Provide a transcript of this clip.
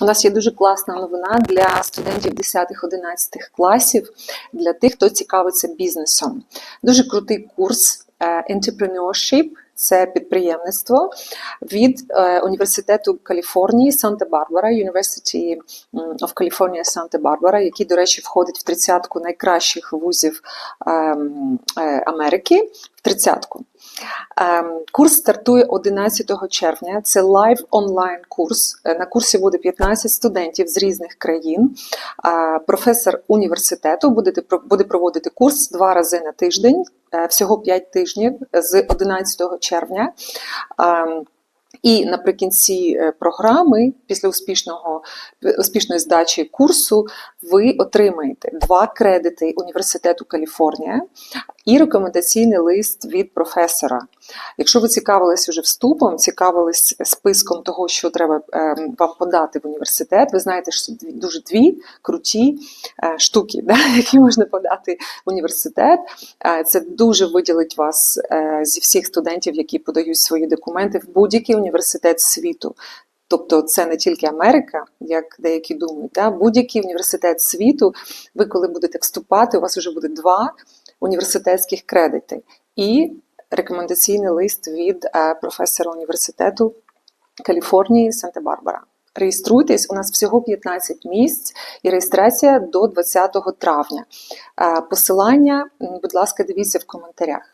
У нас є дуже класна новина для студентів 10-11 класів, для тих, хто цікавиться бізнесом. Дуже крутий курс е, Entrepreneurship – це підприємництво від е, університету Каліфорнії Санта-Барбара, University of California Санта-Барбара, який, до речі, входить в тридцятку найкращих вузів ем, е, Америки. В тридцятку. Ем, Курс стартує 11 червня. Це лайв онлайн курс. Е, На курсі буде 15 студентів з різних країн. Е, Професор університету буде, проводити курс два рази на тиждень, е, всього 5 тижнів з 11 червня. Ем, І наприкінці програми, після успішного, успішної здачі курсу, ви отримаєте два кредити університету Каліфорнія і рекомендаційний лист від професора. Якщо ви цікавились уже вступом, цікавились списком того, що треба е, вам подати в університет, ви знаєте, що дуже дві круті е, штуки, да, які можна подати в університет. Е, Це дуже виділить вас е, зі всіх студентів, які подають свої документи в будь-який університет світу. Тобто це не тільки Америка, як деякі думають, да? будь-який університет світу, ви коли будете вступати, у вас вже буде два університетських кредити і рекомендаційний лист від е, професора університету Каліфорнії Санта-Барбара. Реєструйтесь, у нас всього 15 місць і реєстрація до 20 травня. Е, Посилання, будь ласка, дивіться в коментарях.